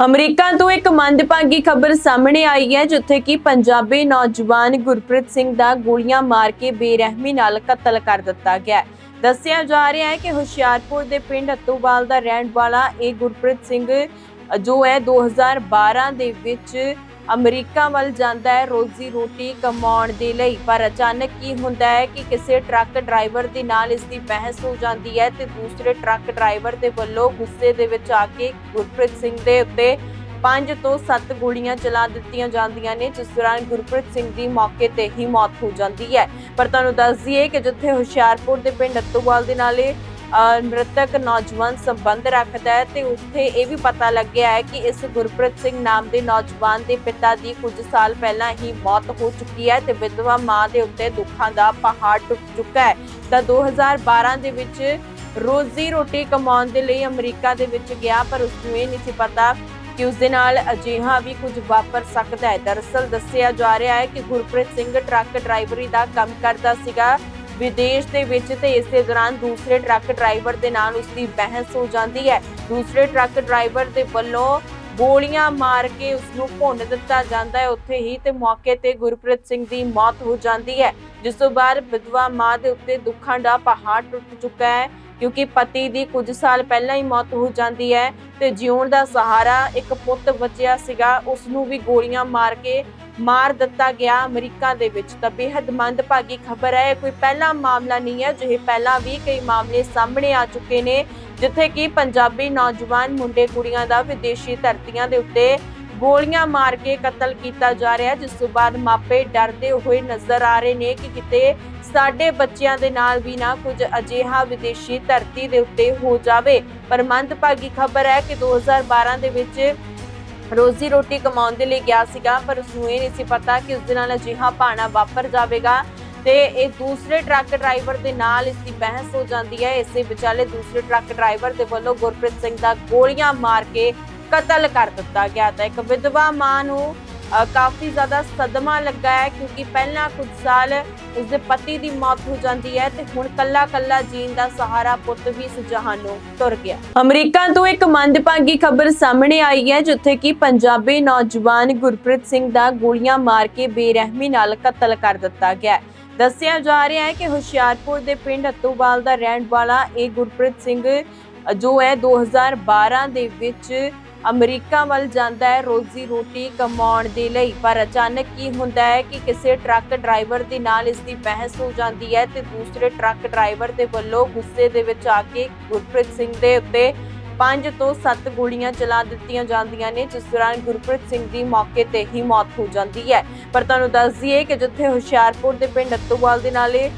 America ਤੋਂ ਇੱਕ ਮੰਦਭਾਗੀ ਖਬਰ ਸਾਹਮਣੇ ਆਈ ਹੈ, ਜਿੱਥੇ ਕਿ ਪੰਜਾਬੀ ਨੌਜਵਾਨ ਗੁਰਪ੍ਰੀਤ ਸਿੰਘ ਦਾ ਗੋਲੀਆਂ ਮਾਰ ਕੇ ਬੇਰਹਿਮੀ ਨਾਲ ਕਤਲ ਕਰ ਦਿੱਤਾ ਗਿਆ ਦੱਸਿਆ ਜਾ ਰਿਹਾ ਹੈ ਕਿ ਹੁਸ਼ਿਆਰਪੁਰ ਦੇ ਪਿੰਡ ਅਤੂਵਾਲ ਦਾ ਰਹਿਣ ਵਾਲਾ ਇਹ ਗੁਰਪ੍ਰੀਤ ਸਿੰਘ ਜੋ ਹੈ 2012 ਦੇ ਵਿੱਚ ਅਮਰੀਕਾ ਵੱਲ ਜਾਂਦਾ ਹੈ ਰੋਜ਼ੀ ਰੋਟੀ ਕਮਾਉਣ ਦੇ ਲਈ, ਪਰ ਅਚਾਨਕ ਕੀ ਹੁੰਦਾ ਹੈ ਕਿ ਕਿਸੇ ਟਰੱਕ ਡਰਾਈਵਰ ਦੇ ਨਾਲ ਇਸ ਦੀ ਬਹਿਸ ਹੋ ਜਾਂਦੀ ਹੈ ਤੇ ਦੂਸਰੇ ਟਰੱਕ ਡਰਾਈਵਰ ਦੇ ਵੱਲੋਂ ਗੁੱਸੇ ਦੇ ਵਿੱਚ ਆ ਕੇ ਗੁਰਪ੍ਰੀਤ ਸਿੰਘ ਦੇ ਉੱਤੇ ਪੰਜ ਤੋਂ ਸੱਤ ਗੋਲੀਆਂ ਚਲਾ ਦਿੱਤੀਆਂ ਜਾਂਦੀਆਂ ਨੇ, ਜਿਸ ਦੌਰਾਨ ਗੁਰਪ੍ਰੀਤ ਸਿੰਘ ਦੀ ਮੌਕੇ ਤੇ ਹੀ ਮੌਤ ਹੋ ਜਾਂਦੀ ਹੈ। ਪਰ ਤੁਹਾਨੂੰ ਦੱਸ ਦਈਏ ਕਿ ਜਿੱਥੇ ਹੁਸ਼ਿਆਰਪੁਰ ਦੇ ਪਿੰਡ ਅਤੂਵਾਲ ਦੇ ਨਾਲੇ ਮ੍ਰਿਤਕ ਨੌਜਵਾਨ ਸੰਬੰਧ ਰੱਖਦਾ ਹੈ ਤੇ ਉੱਥੇ ਇਹ ਵੀ ਪਤਾ ਲੱਗਿਆ ਹੈ ਕਿ ਇਸ ਗੁਰਪ੍ਰੀਤ ਸਿੰਘ ਨਾਮ ਦੇ ਨੌਜਵਾਨ ਦੇ ਪਿਤਾ ਦੀ ਕੁਝ ਸਾਲ ਪਹਿਲਾਂ ਹੀ ਮੌਤ ਹੋ ਚੁੱਕੀ ਹੈ ਤੇ ਵਿਧਵਾ ਮਾਂ ਦੇ ਉੱਤੇ ਦੁੱਖਾਂ ਦਾ ਪਹਾੜ ਟੁੱਟ ਚੁੱਕਾ ਹੈ। ਤਾਂ 2012 ਦੇ ਵਿੱਚ ਰੋਜ਼ੀ ਰੋਟੀ ਕਮਾਉਣ ਦੇ ਲਈ ਅਮਰੀਕਾ ਦੇ ਵਿੱਚ ਗਿਆ, ਪਰ ਉਸ ਨੂੰ ਇਹ ਨਹੀਂ ਸੀ ਪਤਾ ਕਿ ਉਸ ਦੇ ਨਾਲ ਅਜਿਹਾ ਵੀ ਕੁਝ ਵਾਪਰ ਸਕਦਾ ਹੈ। ਦਰਅਸਲ ਦੱਸਿਆ ਜਾ ਰਿਹਾ ਹੈ ਕਿ ਗੁਰਪ੍ਰੀਤ ਸਿੰਘ ਟਰੱਕ ਡਰਾਈਵਰੀ ਦਾ ਕੰਮ ਕਰਦਾ ਸੀਗਾ। ਵਿਦੇਸ਼ ਦੇ ਵਿੱਚ ਤੇ ਇਸੇ ਦੌਰਾਨ ਦੂਸਰੇ ਟਰੱਕ ਡਰਾਈਵਰ ਦੇ ਨਾਲ ਉਸ ਦੀ ਬਹਿਸ ਹੋ ਜਾਂਦੀ ਹੈ। ਦੂਸਰੇ ਟਰੱਕ ਡਰਾਈਵਰ ਦੇ ਵੱਲੋਂ ਗੋਲੀਆਂ ਮਾਰ ਕੇ ਉਸ ਨੂੰ ਭੁੰਨ ਦਿੱਤਾ ਜਾਂਦਾ ਹੈ। ਉੱਥੇ ਹੀ ਤੇ ਮੌਕੇ ਤੇ ਗੁਰਪ੍ਰੀਤ ਸਿੰਘ ਦੀ ਮੌਤ ਹੋ ਜਾਂਦੀ ਹੈ। ਜਿਸ ਤੋਂ ਬਾਅਦ ਵਿਧਵਾ ਮਾਂ ਦੇ ਉੱਤੇ ਦੁੱਖਾਂ ਦਾ ਪਹਾੜ ਟੁੱਟ ਚੁੱਕਾ ਹੈ। ਕਿਉਂਕਿ ਪਤੀ ਦੀ ਕੁਝ ਸਾਲ ਪਹਿਲਾਂ ਹੀ ਮੌਤ ਹੋ ਜਾਂਦੀ ਹੈ ਤੇ ਜਿਉਣ ਦਾ ਸਹਾਰਾ ਇੱਕ ਪੁੱਤ ਬਚਿਆ ਸੀਗਾ ਉਸ ਨੂੰ ਵੀ ਗੋਲੀਆਂ ਮਾਰ ਕੇ ਮਾਰ ਦਿੱਤਾ ਗਿਆ ਅਮਰੀਕਾ ਦੇ ਵਿੱਚ। ਤਾਂ ਬੇहद ਮੰਦਭਾਗੀ ਖਬਰ ਹੈ, ਇਹ ਕੋਈ ਪਹਿਲਾ ਮਾਮਲਾ ਨਹੀਂ ਹੈ ਜਿਹੇ ਪਹਿਲਾਂ ਵੀ ਕਈ ਮਾਮਲੇ ਸਾਹਮਣੇ ਆ ਚੁੱਕੇ ਨੇ, ਜਿੱਥੇ ਕਿ ਪੰਜਾਬੀ ਨੌਜਵਾਨ ਮੁੰਡੇ ਕੁੜੀਆਂ ਦਾ ਵਿਦੇਸ਼ੀ ਧਰਤੀਆਂ ਦੇ ਉੱਤੇ ਗੋਲੀਆਂ ਮਾਰ ਕੇ ਕਤਲ ਕੀਤਾ ਜਾ ਰਿਹਾ ਜਿਸ ਤੋਂ ਬਾਅਦ ਮਾਪੇ ਡਰਦੇ ਹੋਏ ਨਜ਼ਰ ਆ ਰਹੇ ਨੇ ਕਿ ਕਿਤੇ ਸਾਡੇ ਬੱਚਿਆਂ ਦੇ ਨਾਲ ਵੀ ਨਾ ਕੁਝ ਅਜਿਹਾ ਵਿਦੇਸ਼ੀ ਧਰਤੀ ਦੇ ਉੱਤੇ ਹੋ ਜਾਵੇ। ਪਰ ਮੰਦਭਾਗੀ ਖਬਰ ਹੈ ਕਿ 2012 ਦੇ ਵਿੱਚ ਰੋਜ਼ੀ ਰੋਟੀ ਕਮਾਉਣ ਦੇ ਲਈ ਗਿਆ ਸੀਗਾ, ਪਰ ਉਸ ਨੂੰ ਇਹ ਨਹੀਂ ਸੀ ਪਤਾ ਕਿ ਉਸ ਦੇ ਨਾਲ ਅਜਿਹਾ ਭਾਣਾ ਵਾਪਰ ਜਾਵੇਗਾ। ਤੇ ਇਹ ਦੂਸਰੇ ਟਰੱਕ ਡਰਾਈਵਰ ਦੇ ਨਾਲ ਇਸ ਦੀ ਬਹਿਸ ਹੋ ਜਾਂਦੀ ਹੈ। ਇਸੇ ਵਿਚਾਲੇ ਦੂਸਰੇ ਟਰੱਕ ਡਰਾਈਵਰ ਦੇ ਵੱਲੋਂ ਗੁਰਪ੍ਰੀਤ ਸਿੰਘ ਦਾ ਗੋਲੀਆਂ ਮਾਰ ਕੇ ਕਤਲ ਕਰ ਦਿੱਤਾ ਗਿਆ ਤਾਂ ਇੱਕ ਵਿਧਵਾ ਮਾਂ ਨੂੰ ਕਾਫੀ ਜ਼ਿਆਦਾ ਸਦਮਾ ਲੱਗਾ ਹੈ ਕਿਉਂਕਿ ਪਹਿਲਾਂ ਕੁਝ ਸਾਲ ਉਸਦੇ ਪਤੀ ਦੀ ਮੌਤ ਹੋ ਜਾਂਦੀ ਹੈ ਤੇ ਹੁਣ ਕੱਲਾ ਕੱਲਾ ਜੀਣ ਦਾ ਸਹਾਰਾ ਪੁੱਤ ਵੀ ਇਸ ਜਹਾਨੋਂ ਤੁਰ ਗਿਆ। ਅਮਰੀਕਾ ਤੋਂ ਇੱਕ ਮੰਦਭਾਗੀ ਖਬਰ ਸਾਹਮਣੇ ਆਈ ਹੈ ਜਿੱਥੇ ਕਿ ਪੰਜਾਬੀ ਨੌਜਵਾਨ ਗੁਰਪ੍ਰੀਤ ਸਿੰਘ ਦਾ ਗੋਲੀਆਂ ਮਾਰ ਕੇ ਬੇਰਹਿਮੀ ਨਾਲ ਕਤਲ ਕਰ ਦਿੱਤਾ ਗਿਆ ਦੱਸਿਆ ਜਾ ਰਿਹਾ ਹੈ ਕਿ ਹੁਸ਼ਿਆਰਪੁਰ ਦੇ ਪਿੰਡ ਅਤੂਵਾਲ ਦਾ ਰਹਿਣ ਵਾਲਾ ਇਹ ਗੁਰਪ੍ਰੀਤ ਸਿੰਘ ਜੋ ਹੈ 2012 ਦੇ ਵਿੱਚ ਅਮਰੀਕਾ ਵੱਲ ਜਾਂਦਾ ਹੈ ਰੋਜ਼ੀ ਰੋਟੀ ਕਮਾਉਣ ਦੇ ਲਈ, ਪਰ ਅਚਾਨਕ ਕੀ ਹੁੰਦਾ ਹੈ ਕਿ ਕਿਸੇ ਟਰੱਕ ਡਰਾਈਵਰ ਦੇ ਨਾਲ ਇਸ ਦੀ ਬਹਿਸ ਹੋ ਜਾਂਦੀ ਹੈ ਤੇ ਦੂਸਰੇ ਟਰੱਕ ਡਰਾਈਵਰ ਦੇ ਵੱਲੋਂ ਗੁੱਸੇ ਦੇ ਵਿੱਚ ਆ ਕੇ ਗੁਰਪ੍ਰੀਤ ਸਿੰਘ ਦੇ ਉੱਤੇ ਪੰਜ ਤੋਂ ਸੱਤ ਗੋਲੀਆਂ ਚਲਾ ਦਿੱਤੀਆਂ ਜਾਂਦੀਆਂ ਨੇ, ਜਿਸ ਦੌਰਾਨ ਗੁਰਪ੍ਰੀਤ ਸਿੰਘ ਦੀ ਮੌਕੇ ਤੇ ਹੀ ਮੌਤ ਹੋ ਜਾਂਦੀ ਹੈ। ਪਰ ਤੁਹਾਨੂੰ ਦੱਸ ਦਈਏ ਕਿ ਜਿੱਥੇ ਹੁਸ਼ਿਆਰਪੁਰ ਦੇ ਪਿੰਡ ਅਤੂਵਾਲ ਦੇ ਨਾਲੇ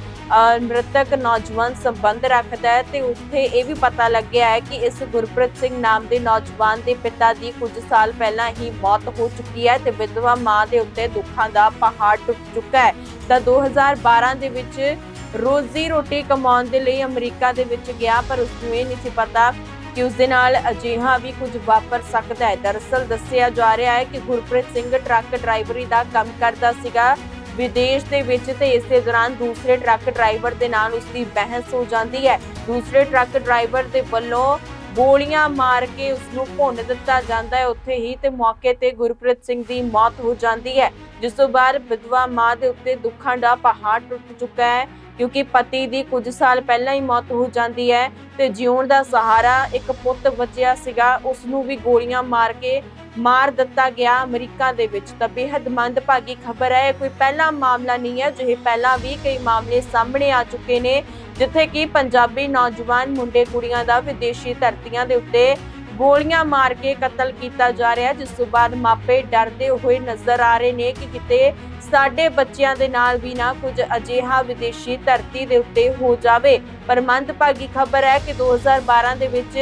ਮ੍ਰਿਤਕ ਨੌਜਵਾਨ ਸੰਬੰਧ ਰੱਖਦਾ ਹੈ ਤੇ ਉੱਥੇ ਇਹ ਵੀ ਪਤਾ ਲੱਗਿਆ ਹੈ ਕਿ ਇਸ ਗੁਰਪ੍ਰੀਤ ਸਿੰਘ ਨਾਮ ਦੇ ਨੌਜਵਾਨ ਦੇ ਪਿਤਾ ਦੀ ਕੁਝ ਸਾਲ ਪਹਿਲਾਂ ਹੀ ਮੌਤ ਹੋ ਚੁੱਕੀ ਹੈ ਤੇ ਵਿਧਵਾ ਮਾਂ ਦੇ ਉੱਤੇ ਦੁੱਖਾਂ ਦਾ ਪਹਾੜ ਟੁੱਟ ਚੁੱਕਾ ਹੈ। ਤਾਂ 2012 ਦੇ ਵਿੱਚ ਰੋਜ਼ੀ ਰੋਟੀ ਕਮਾਉਣ ਦੇ ਲਈ ਅਮਰੀਕਾ ਦੇ ਵਿੱਚ ਗਿਆ, ਪਰ ਉਸ ਨੂੰ ਇਹ ਨਹੀਂ ਸੀ ਪਤਾ ਕਿ ਉਸ ਦੇ ਨਾਲ ਅਜਿਹਾ ਵੀ ਕੁਝ ਵਾਪਰ ਸਕਦਾ ਹੈ। ਦਰਅਸਲ ਦੱਸਿਆ ਜਾ ਰਿਹਾ ਹੈ ਕਿ ਗੁਰਪ੍ਰੀਤ ਸਿੰਘ ਟਰੱਕ ਡਰਾਈਵਰੀ ਦਾ ਕੰਮ ਕਰਦਾ ਸੀਗਾ। ਵਿਦੇਸ਼ ਦੇ ਵਿੱਚ ਤੇ ਇਸੇ ਦੌਰਾਨ ਦੂਸਰੇ ਟਰੱਕ ਡਰਾਈਵਰ ਦੇ ਨਾਲ ਉਸ ਦੀ ਬਹਿਸ ਹੋ ਜਾਂਦੀ ਹੈ। ਦੂਸਰੇ ਟਰੱਕ ਡਰਾਈਵਰ ਦੇ ਵੱਲੋਂ ਗੋਲੀਆਂ ਮਾਰ ਕੇ ਉਸ ਨੂੰ ਭੁੰਨ ਦਿੱਤਾ ਜਾਂਦਾ ਹੈ। ਉੱਥੇ ਹੀ ਤੇ ਮੌਕੇ ਤੇ ਗੁਰਪ੍ਰੀਤ ਸਿੰਘ ਦੀ ਮੌਤ ਹੋ ਜਾਂਦੀ ਹੈ। ਜਿਸ ਤੋਂ ਬਾਅਦ ਵਿਧਵਾ ਮਾਂ ਦੇ ਉੱਤੇ ਦੁੱਖਾਂ ਦਾ ਪਹਾੜ ਟੁੱਟ ਚੁੱਕਾ ਹੈ। ਕਿਉਂਕਿ ਪਤੀ ਦੀ ਕੁਝ ਸਾਲ ਪਹਿਲਾਂ ਹੀ ਮੌਤ ਹੋ ਜਾਂਦੀ ਹੈ ਤੇ ਜਿਉਣ ਦਾ ਸਹਾਰਾ ਇੱਕ ਪੁੱਤ ਬਚਿਆ ਸੀਗਾ ਉਸ ਨੂੰ ਵੀ ਗੋਲੀਆਂ ਮਾਰ ਕੇ ਮਾਰ ਦਿੱਤਾ ਗਿਆ ਅਮਰੀਕਾ ਦੇ ਵਿੱਚ। ਤਾਂ ਬੇहद ਮੰਦਭਾਗੀ ਖਬਰ ਹੈ ਕੋਈ ਪਹਿਲਾ ਮਾਮਲਾ ਨਹੀਂ ਹੈ ਜਿਹੇ ਪਹਿਲਾਂ ਵੀ ਕਈ ਮਾਮਲੇ ਸਾਹਮਣੇ ਆ ਚੁੱਕੇ ਨੇ, ਜਿੱਥੇ ਕਿ ਪੰਜਾਬੀ ਨੌਜਵਾਨ ਮੁੰਡੇ ਕੁੜੀਆਂ ਦਾ ਵਿਦੇਸ਼ੀ ਧਰਤੀਆਂ ਦੇ ਉੱਤੇ ਗੋਲੀਆਂ ਮਾਰ ਕੇ ਕਤਲ ਕੀਤਾ ਜਾ ਰਿਹਾ, ਜਿਸ ਤੋਂ ਬਾਅਦ ਮਾਪੇ ਡਰਦੇ ਹੋਏ ਨਜ਼ਰ ਆ ਰਹੇ ਨੇ ਕਿ ਕਿਤੇ ਸਾਡੇ ਬੱਚਿਆਂ ਦੇ ਨਾਲ ਵੀ ਨਾ ਕੁਝ ਅਜਿਹਾ ਵਿਦੇਸ਼ੀ ਧਰਤੀ ਦੇ ਉੱਤੇ ਹੋ ਜਾਵੇ। ਪਰ ਮੰਦਭਾਗੀ ਖਬਰ ਹੈ ਕਿ 2012 ਦੇ ਵਿੱਚ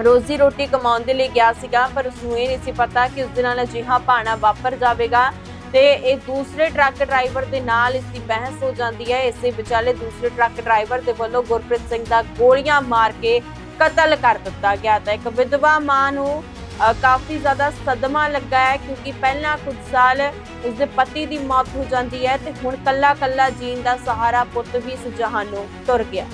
ਰੋਜ਼ੀ ਰੋਟੀ ਕਮਾਉਣ ਦੇ ਲਈ ਗਿਆ ਸੀਗਾ, ਪਰ ਉਸ ਨੂੰ ਇਹ ਨਹੀਂ ਸੀ ਪਤਾ ਕਿ ਉਸ ਦੇ ਨਾਲ ਅਜਿਹਾ ਭਾਣਾ ਵਾਪਰ ਜਾਵੇਗਾ। ਤੇ ਇਹ ਦੂਸਰੇ ਟਰੱਕ ਡਰਾਈਵਰ ਦੇ ਨਾਲ ਇਸ ਦੀ ਬਹਿਸ ਹੋ ਜਾਂਦੀ ਹੈ। ਇਸੇ ਵਿਚਾਲੇ ਦੂਸਰੇ ਟਰੱਕ ਡਰਾਈਵਰ ਦੇ ਵੱਲੋਂ ਗੁਰਪ੍ਰੀਤ ਸਿੰਘ ਦਾ ਗੋਲੀਆਂ ਮਾਰ ਕੇ ਕਤਲ ਕਰ ਦਿੱਤਾ ਗਿਆ। ਤਾਂ ਇੱਕ ਵਿਧਵਾ ਮਾਂ ਨੂੰ ਕਾਫੀ ਜ਼ਿਆਦਾ ਸਦਮਾ ਲੱਗਾ ਹੈ ਕਿਉਂਕਿ ਪਹਿਲਾਂ ਕੁਝ ਸਾਲ ਉਸਦੇ ਪਤੀ ਦੀ ਮੌਤ ਹੋ ਜਾਂਦੀ ਹੈ ਤੇ ਹੁਣ ਕੱਲਾ ਕੱਲਾ ਜੀਣ ਦਾ ਸਹਾਰਾ ਪੁੱਤ ਵੀ ਇਸ ਨੂੰ ਤੁਰ ਗਿਆ।